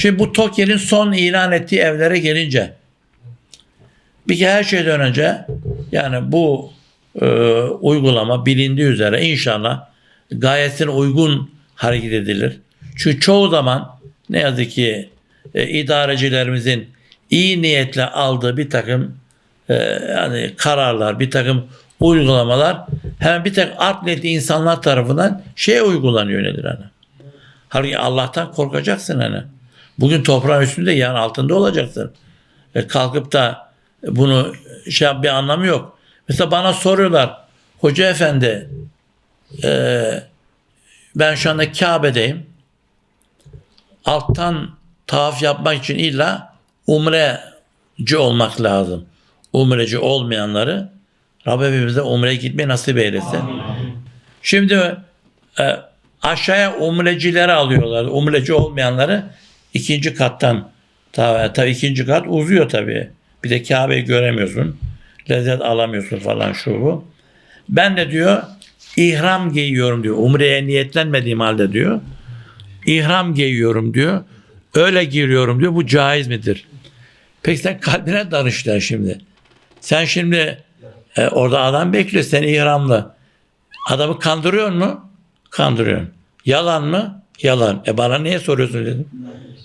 Şimdi bu TOKİ'nin son ilan ettiği evlere gelince bir kere her şeyden önce yani bu e, uygulama bilindiği üzere inşallah gayesine uygun hareket edilir. Çünkü çoğu zaman ne yazık ki e, idarecilerimizin iyi niyetle aldığı bir takım e, yani kararlar, bir takım uygulamalar hemen bir tek art niyetli insanlar tarafından şey uygulanıyor nedir hani. Halbuki Allah'tan korkacaksın hani. Bugün toprağın üstünde yarın altında olacaksın. E, kalkıp da bunu şey bir anlamı yok. Mesela bana soruyorlar hoca efendi e, ben şu anda Kabe'deyim. Alttan tavaf yapmak için illa umreci olmak lazım. Umreci olmayanları Rabbim bize umreye gitmeyi nasip eylesin. Şimdi e, aşağıya umrecileri alıyorlar. Umreci olmayanları ikinci kattan tabi, tabi ikinci kat uzuyor tabi. Bir de Kabe'yi göremiyorsun. Lezzet alamıyorsun falan şu bu. Ben de diyor ihram giyiyorum diyor. Umreye niyetlenmediğim halde diyor. İhram giyiyorum diyor. Öyle giriyorum diyor. Bu caiz midir? Peki sen kalbine danışlar şimdi. Sen şimdi e, orada adam bekliyor seni ihramlı. Adamı kandırıyor mu? Kandırıyorsun. Yalan mı? Yalan. E bana niye soruyorsun dedim.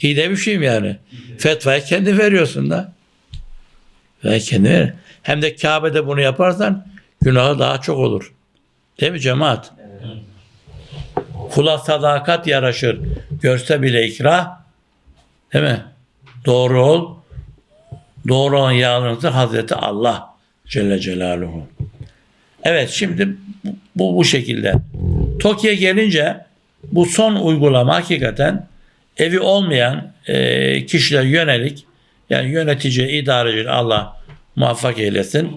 İyi de bir şeyim yani. Fetvayı kendi veriyorsun da. Ve kendi ver. Hem de Kabe'de bunu yaparsan günahı daha çok olur. Değil mi cemaat? Kula sadakat yaraşır. Görse bile ikrah. Değil mi? Doğru ol. Doğru olan yalnızdır Hazreti Allah Celle Celaluhu. Evet şimdi bu bu şekilde. TOKİ'ye gelince bu son uygulama hakikaten evi olmayan e, kişiler yönelik yani yönetici, idareci Allah muvaffak eylesin.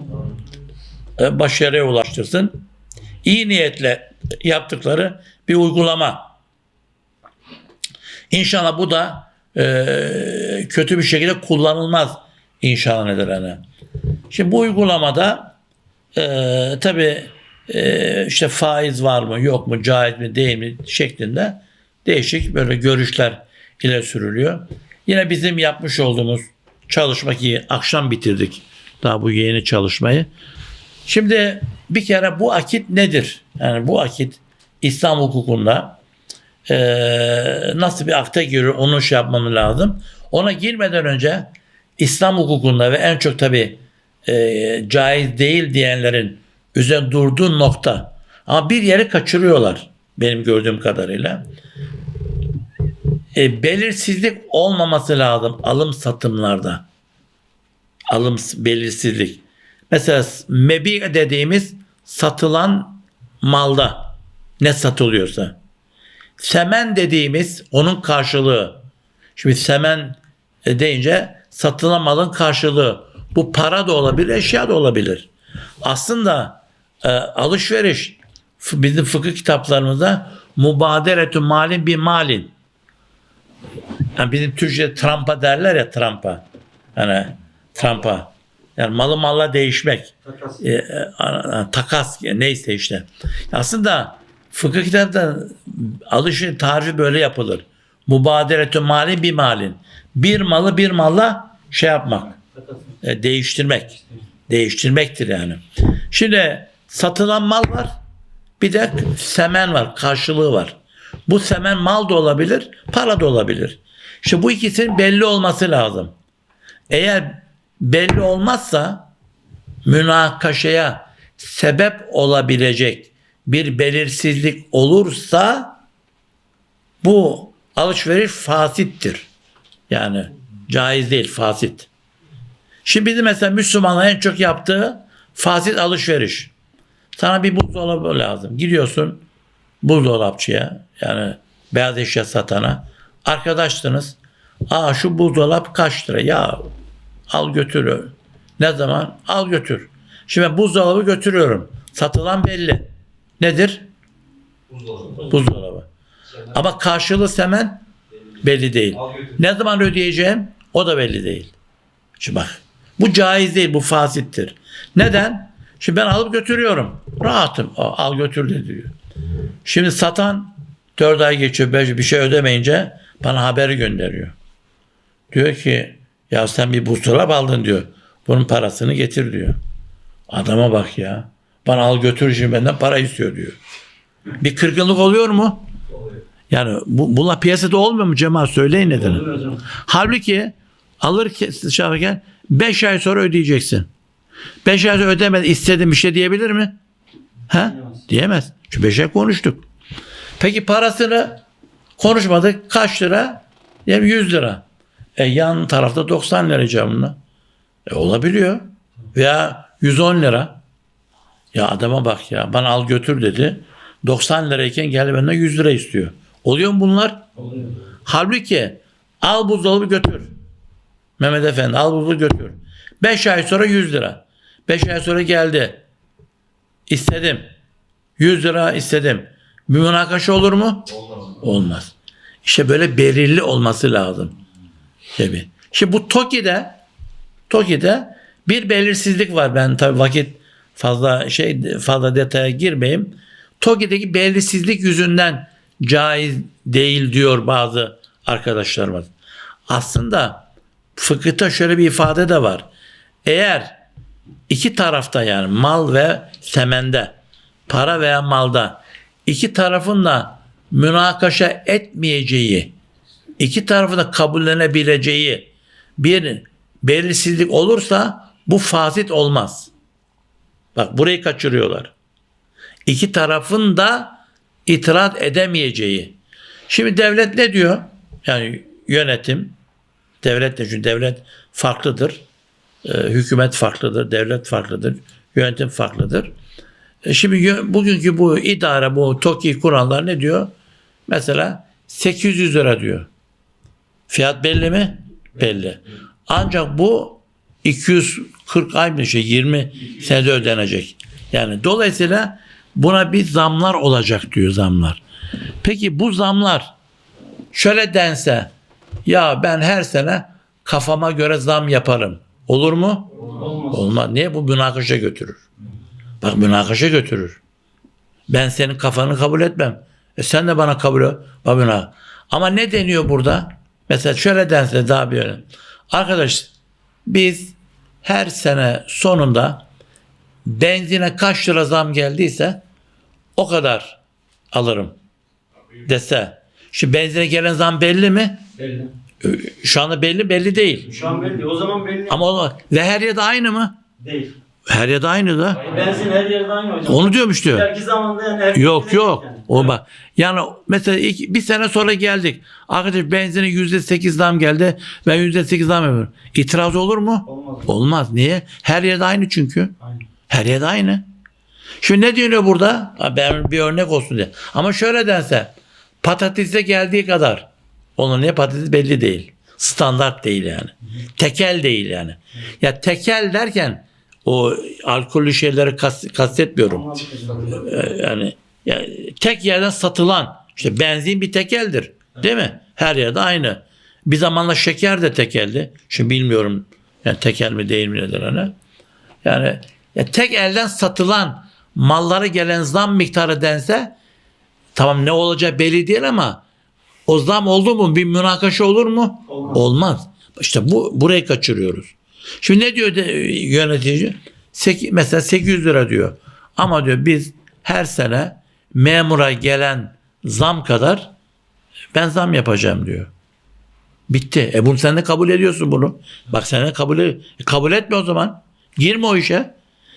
E, başarıya ulaştırsın. İyi niyetle yaptıkları bir uygulama. İnşallah bu da e, kötü bir şekilde kullanılmaz inşallah nedir hani. Şimdi bu uygulamada e, tabi e, işte faiz var mı yok mu caiz mi değil mi şeklinde değişik böyle görüşler ile sürülüyor. Yine bizim yapmış olduğumuz çalışma ki akşam bitirdik daha bu yeni çalışmayı. Şimdi bir kere bu akit nedir? Yani bu akit İslam hukukunda e, nasıl bir akta giriyor onu şey yapmamız lazım. Ona girmeden önce İslam hukukunda ve en çok tabi e, caiz değil diyenlerin üzerine durduğu nokta. Ama bir yeri kaçırıyorlar benim gördüğüm kadarıyla. E, belirsizlik olmaması lazım alım satımlarda. Alım belirsizlik. Mesela mebi dediğimiz satılan malda ne satılıyorsa. Semen dediğimiz onun karşılığı. Şimdi semen e, deyince satılan malın karşılığı. Bu para da olabilir, eşya da olabilir. Aslında e, alışveriş bizim fıkıh kitaplarımızda mubaderetü malin bir malin. Yani bizim Türkçe Trump'a derler ya Trump'a. Hani Trump'a. Yani malı malla değişmek. Takas. E, e, a- takas neyse işte. Aslında fıkıh kitapta alışın tarifi böyle yapılır. Mubaderetü malin bir malin. Bir malı bir malla şey yapmak. E, değiştirmek. Değiştirmektir yani. Şimdi satılan mal var. Bir de semen var. Karşılığı var. Bu semen mal da olabilir, para da olabilir. İşte bu ikisinin belli olması lazım. Eğer belli olmazsa münakaşaya sebep olabilecek bir belirsizlik olursa bu alışveriş fasittir. Yani caiz değil, fasit. Şimdi bizim mesela Müslümanlar en çok yaptığı fasit alışveriş. Sana bir buzdolabı lazım. Gidiyorsun buzdolapçıya yani beyaz eşya satana. Arkadaşsınız. Aa şu buzdolap kaç lira? Ya al götür. Ne zaman? Al götür. Şimdi ben buzdolabı götürüyorum. Satılan belli. Nedir? Buzdolabı. Buzdolabı. Ama karşılığı semen belli değil. Ne zaman ödeyeceğim? O da belli değil. Şimdi bak. Bu caiz değil. Bu fasittir. Neden? Şimdi ben alıp götürüyorum. Rahatım. Al götür de diyor. Şimdi satan 4 ay geçiyor 5 bir şey ödemeyince bana haberi gönderiyor. Diyor ki ya sen bir buzdolabı aldın diyor. Bunun parasını getir diyor. Adama bak ya. Bana al götür şimdi benden para istiyor diyor. Bir kırgınlık oluyor mu? Yani bu, bunlar piyasada olmuyor mu Cemal? Söyleyin nedeni. Halbuki alır çalışırken 5 ay sonra ödeyeceksin. 5 ay sonra ödemedi istedim bir şey diyebilir mi? Ha? Diyemez. Çünkü 5 ay konuştuk. Peki parasını konuşmadık. Kaç lira? Diyelim 100 lira. E yan tarafta 90 lira camına. E olabiliyor. Veya 110 lira. Ya adama bak ya bana al götür dedi. 90 lirayken geldi benden 100 lira istiyor. Oluyor mu bunlar? Oluyor. Halbuki al buzdolabı götür. Mehmet Efendi al buzdolabı götür. 5 ay sonra 100 lira. 5 ay sonra geldi. İstedim. 100 lira istedim. Bir münakaşa olur mu? Olmaz. Olmaz. İşte böyle belirli olması lazım. Tabii. Şimdi bu TOKİ'de TOKİ'de bir belirsizlik var. Ben tabii vakit fazla şey fazla detaya girmeyeyim. TOKİ'deki belirsizlik yüzünden caiz değil diyor bazı arkadaşlarımız. Aslında fıkıhta şöyle bir ifade de var. Eğer iki tarafta yani mal ve semende para veya malda iki tarafın da münakaşa etmeyeceği iki tarafın da kabullenebileceği bir belirsizlik olursa bu fasit olmaz. Bak burayı kaçırıyorlar. İki tarafın da itiraz edemeyeceği. Şimdi devlet ne diyor? Yani yönetim, devlet de çünkü devlet farklıdır. Ee, hükümet farklıdır, devlet farklıdır, yönetim farklıdır. E şimdi bugünkü bu idare, bu TOKİ kuranlar ne diyor? Mesela 800 lira diyor. Fiyat belli mi? Belli. Ancak bu 240 ay mı şey 20 senede ödenecek. Yani dolayısıyla buna bir zamlar olacak diyor zamlar. Peki bu zamlar şöyle dense ya ben her sene kafama göre zam yaparım. Olur mu? Olmaz. Olmaz. Niye? Bu münakaşa götürür. Bak münakaşa götürür. Ben senin kafanı kabul etmem. E sen de bana kabul et. Bak müna- Ama ne deniyor burada? Mesela şöyle dense daha bir önemli. Arkadaş biz her sene sonunda benzine kaç lira zam geldiyse o kadar alırım dese. Şu benzine gelen zam belli mi? Belli. Şu anda belli belli değil. Şu an belli. O zaman belli. Ama o, ve her yerde aynı mı? değil. Her yerde aynı da. Benzin her yerde aynı hocam. Onu diyormuş diyor. Belki zamanda yani her Yok yok. Yani. O bak. Yani mesela iki, bir sene sonra geldik. Arkadaş benzine yüzde sekiz zam geldi. Ben yüzde sekiz zam yapıyorum. İtiraz olur mu? Olmaz. Olmaz. Niye? Her yerde aynı çünkü. Aynı. Her yerde aynı. Şimdi ne diyor burada? Ben bir örnek olsun diye. Ama şöyle dense patatese geldiği kadar. Niye patates belli değil. Standart değil yani. Tekel değil yani. Ya tekel derken o alkollü şeyleri kas- kastetmiyorum. Ee, yani, yani tek yerden satılan işte benzin bir tekeldir. Değil mi? Her yerde aynı. Bir zamanla şeker de tekeldi. Şimdi bilmiyorum yani tekel mi değil mi nedir hani. Yani ya tek elden satılan mallara gelen zam miktarı dense tamam ne olacağı belli değil ama o zam oldu mu bir münakaşa olur mu? Olmaz. Olmaz. İşte bu burayı kaçırıyoruz. Şimdi ne diyor de, yönetici? Sek- mesela 800 lira diyor. Ama diyor biz her sene memura gelen zam kadar ben zam yapacağım diyor. Bitti. E bunu sen de kabul ediyorsun bunu. Bak sen de kabul, e, kabul etme o zaman. Girme o işe.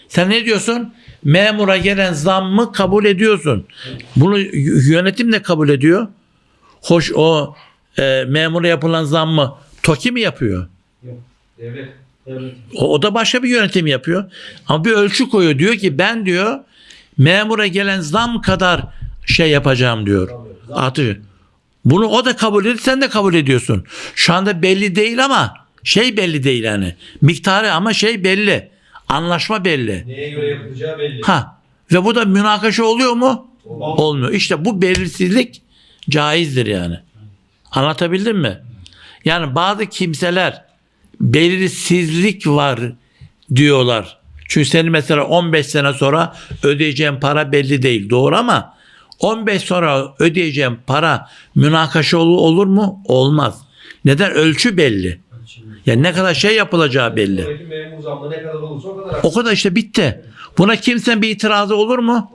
Sen ne diyorsun? Memura gelen zammı kabul ediyorsun. Bunu yönetim de kabul ediyor. Hoş o e, memura yapılan zammı TOKİ mi yapıyor? Devlet. Devlet. O, o da başka bir yönetim yapıyor. Ama bir ölçü koyuyor. Diyor ki ben diyor memura gelen zam kadar şey yapacağım diyor. Artı. Bunu o da kabul ediyor. Sen de kabul ediyorsun. Şu anda belli değil ama şey belli değil yani. Miktarı ama şey belli. Anlaşma belli. Neye göre yapılacağı belli. Ha. Ve bu da münakaşa oluyor mu? Olmaz. Olmuyor. İşte bu belirsizlik caizdir yani. Anlatabildim mi? Yani bazı kimseler belirsizlik var diyorlar. Çünkü senin mesela 15 sene sonra ödeyeceğin para belli değil. Doğru ama 15 sonra ödeyeceğin para münakaşa ol- olur mu? Olmaz. Neden? Ölçü belli. Yani ne kadar şey yapılacağı belli. O kadar işte bitti. Buna kimsenin bir itirazı olur mu?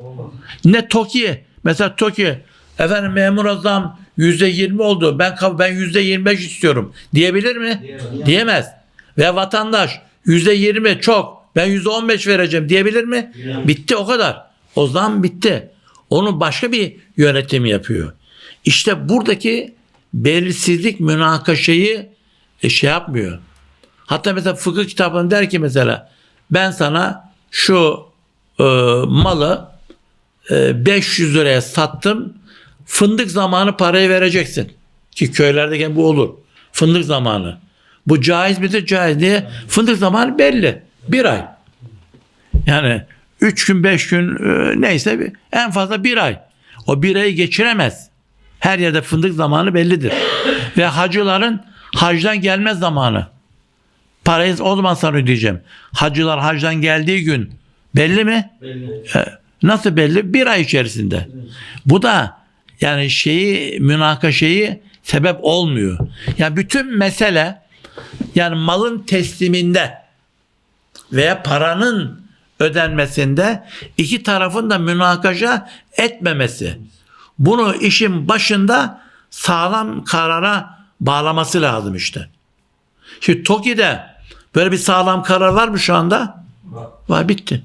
Ne TOKİ. Mesela TOKİ efendim memur zam %20 oldu. Ben ben %25 istiyorum. Diyebilir mi? Diyemez. Diyemez. Ve vatandaş %20 çok. Ben %15 vereceğim diyebilir mi? Diyemez. Bitti o kadar. O zaman bitti. Onu başka bir yönetim yapıyor. İşte buradaki belirsizlik münakaşayı e, şey yapmıyor. Hatta mesela fıkıh kitabında der ki mesela ben sana şu e, malı e, 500 liraya sattım. Fındık zamanı parayı vereceksin. Ki köylerde bu olur. Fındık zamanı. Bu caiz midir? Caiz. Niye? Fındık zamanı belli. Bir ay. Yani 3 gün 5 gün e, neyse en fazla bir ay. O bir ayı geçiremez. Her yerde fındık zamanı bellidir. Ve hacıların hacdan gelme zamanı. Parayı o zaman sana ödeyeceğim. Hacılar hacdan geldiği gün belli mi? Belli. E, Nasıl belli? Bir ay içerisinde. Bu da yani şeyi münakaşayı sebep olmuyor. Yani bütün mesele yani malın tesliminde veya paranın ödenmesinde iki tarafın da münakaşa etmemesi. Bunu işin başında sağlam karara bağlaması lazım işte. Şimdi TOKİ'de böyle bir sağlam karar var mı şu anda? Var bitti.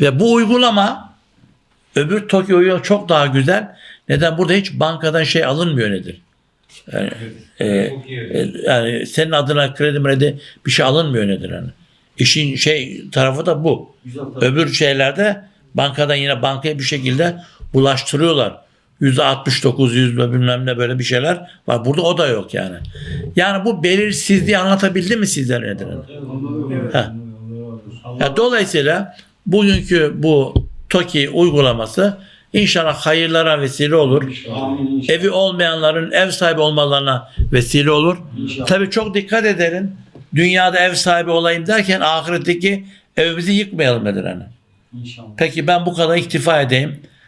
Ve bu uygulama öbür Tokyo uygulama çok daha güzel. Neden? Burada hiç bankadan şey alınmıyor nedir? Yani, e, iyi. e, yani senin adına kredi mredi bir şey alınmıyor nedir yani? İşin şey tarafı da bu. Öbür şeylerde bankadan yine bankaya bir şekilde bulaştırıyorlar. Yüzde 69 yüzde bilmem ne böyle bir şeyler var. Burada o da yok yani. Yani bu belirsizliği anlatabildi mi sizlere nedir? yani? Ha. Ya dolayısıyla bugünkü bu TOKİ uygulaması inşallah hayırlara vesile olur. Evi olmayanların ev sahibi olmalarına vesile olur. Tabii çok dikkat edelim. Dünyada ev sahibi olayım derken ahiretteki evimizi yıkmayalım nedir hani. İnşallah. Peki ben bu kadar iktifa edeyim.